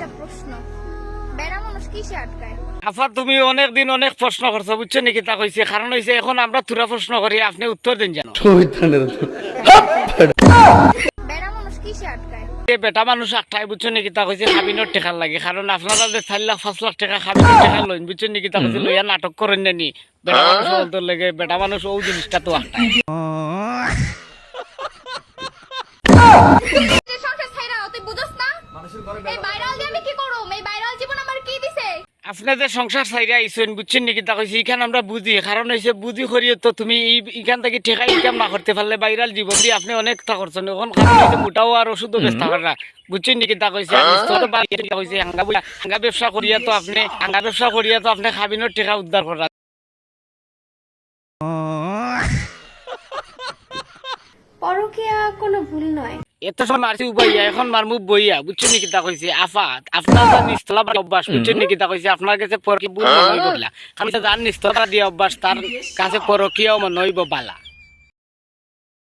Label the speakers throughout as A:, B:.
A: একটা প্রশ্ন। বেড়া মানুষ কিসে আটকায়?
B: আফা তুমি অনেক দিন অনেক প্রশ্ন করছ বুঝছ নাকি তা কইছে? কারণ হইছে এখন আমরা তুরা প্রশ্ন করি আপনি উত্তর দিন জানো
A: বেড়া মানুষ কিসে আটকায়?
B: বেটা মানুষ একটাই বুঝছ নাকি তা কইছে? খাবিনোর টেকার লাগে। কারণ আপনারা যে চার লাখ পাঁচ লাখ টাকা খাবিনোর টাকা লইন বুঝছ নাকি তা কইছে? লইয়া নাটক করেন নানি বেটা মানুষ বলতে লাগে বেটা মানুষ ও জিনিসটা তো
A: যে সংসার ছাইরা তুই বুঝছ না এই ভাইরাল দিয়ে আমি কি করব এই ভাইরাল জীবন আমার কি দিছে?
B: আপনাদের সংসার চাইরা আইসেন বুঝছেন নাকি? তা কইছে এখান আমরা বুঝি। কারণ হইছে বুঝি করিয়ে তো তুমি এখান থেকে ঠেকা ইনকাম না করতে পারলে বাইরাল জীবন দিয়ে আপনি অনেক তা করছেন। এখন কারণ হইছে মোটাও আর ওষুধও ব্যস্ত করা বুঝছেন নাকি? তা কইছে হাঙ্গা ব্যবসা করিয়া তো আপনি হাঙ্গা ব্যবসা করিয়া তো আপনি খাবিনোর টেকা উদ্ধার করা।
A: পরকিয়া কোনো ভুল নয়।
B: এত সময় মারছি উবাইয়া এখন মারমু বইয়া বুঝছেন নাকি তা কইছে? আফা আপনার যা নিস্তলা বাড়ি অভ্যাস বুঝছেন নাকি তা কইছে? আপনার কাছে পরকি বুল নই বললা আমি তো যার নিস্তলা দিয়ে অভ্যাস তার কাছে পরকিয়াও নইব বালা।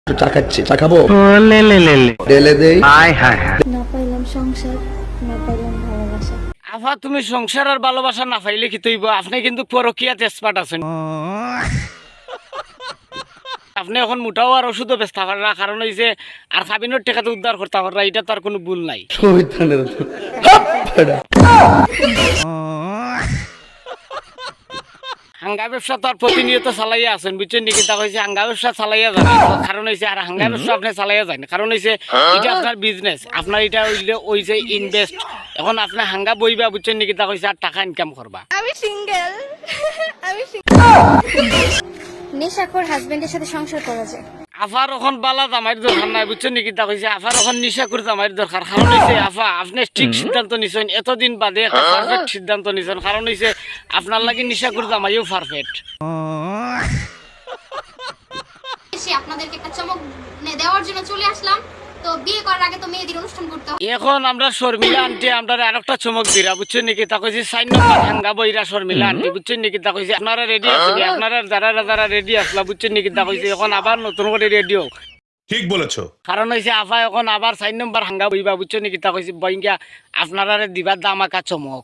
C: চা খাচ্ছি চা খাব? ডেলে দেই।
A: না পাইলাম সংসার না পাইলাম ভালোবাসা।
B: আফা তুমি সংসার আর ভালোবাসা না পাইলে কি তৈব? আপনি কিন্তু পরকিয়া এক্সপার্ট আছেন। আপনি এখন মোটাও আর ওষুধও ব্যস্ত পারা কারণ হইছে আর খাবিনোর টেকাতে উদ্ধার করতে পারা এটা তার কোনো ভুল নাই। হাঙ্গা ব্যবসা তো আর প্রতিনিয়ত চালাইয়া আছেন বুঝছেন নাকি? তা হয়েছে হাঙ্গা ব্যবসা চালাইয়া যান কারণ হয়েছে আর হাঙ্গা ব্যবসা আপনি চালাইয়া যান কারণ হয়েছে এটা আপনার বিজনেস আপনার এটা হইলে হইছে ইনভেস্ট এখন আপনি হাঙ্গা বইবা বুঝছেন নাকি? তা হয়েছে আর টাকা ইনকাম করবা।
A: আমি সিঙ্গেল আমি নেশাখোর হাজবেন্ডের সাথে সংসার করা যায়।
B: আফার ওখান বালা জামাইর দরকার নাই বুঝছেন নাকি? তা কইছে আফার ওখান নিশা করে জামাইর দরকার। কারণ হইছে আফা আপনি ঠিক সিদ্ধান্ত নিছেন এতদিন বাদে একটা পারফেক্ট সিদ্ধান্ত নিছেন। কারণ হইছে আপনার লাগি নিশা করে জামাইও পারফেক্ট
D: আপনাদেরকে একটা চমক দেওয়ার জন্য চলে আসলাম।
B: এখন আমরা শর্মিলা আন্টি, আমরা আরেকটা চমক দিরা বুঝছেন নাকি? তা কইছে, সাইন নম্বর হাঙ্গা বইরা শর্মিলা আন্টি বুঝছেন নাকি? তা কইছে, আপনারা রেডি আছেন আপনারা যারা যারা রেডি আসলা বুঝছেন নাকি? তা এখন আবার নতুন করে রেডিও
E: ঠিক বলেছ।
B: কারণ হইছে আফা এখন আবার চার নম্বর হাঙ্গা বইবা বুঝছ নাকি? তা কইছে বইঙ্গা আপনারা দিবার দাম আঁকা চমক।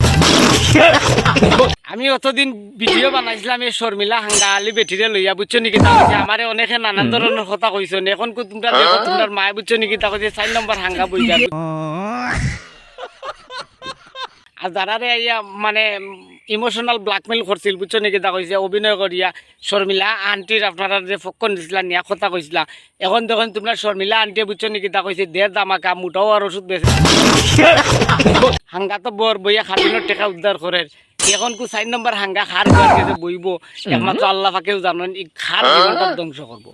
B: আমি অতদিন ভিডিও বানাইছিলাম এই শর্মিলা হাঙ্গা আলি বেটিরে লইয়া বুঝছ নাকি? তা কইছে আমারে অনেকে নানান ধরনের কথা কইছো এখন কো তোমরা দেখো তোমার মায়ে বুঝছ নাকি? তা কইছে চার নম্বর হাঙ্গা বইবা। আর যারা মানে ইমোশনাল ব্ল্যাকমেল করছিল, বুঝছ নাকি? তা কইছে অভিনয় করিয়া শর্মিলা আন্টির আপনারা যে ফক্কন দিছিলা, নিয়া কথা কইছিলা এখন দেখুন তোমরা শর্মিলা আন্টি বুঝছ নাকি? তা কইছে দের দামাকা মুটাও আর ওষুধ বেছে। হাঙ্গা তো বর বইয়া খালিনের টেকা উদ্ধার করে এখন কু চার নম্বর হাঙ্গা খার বইব একমাত্র আল্লাহ ফাঁকেও জানেন এই খার ধ্বংস করব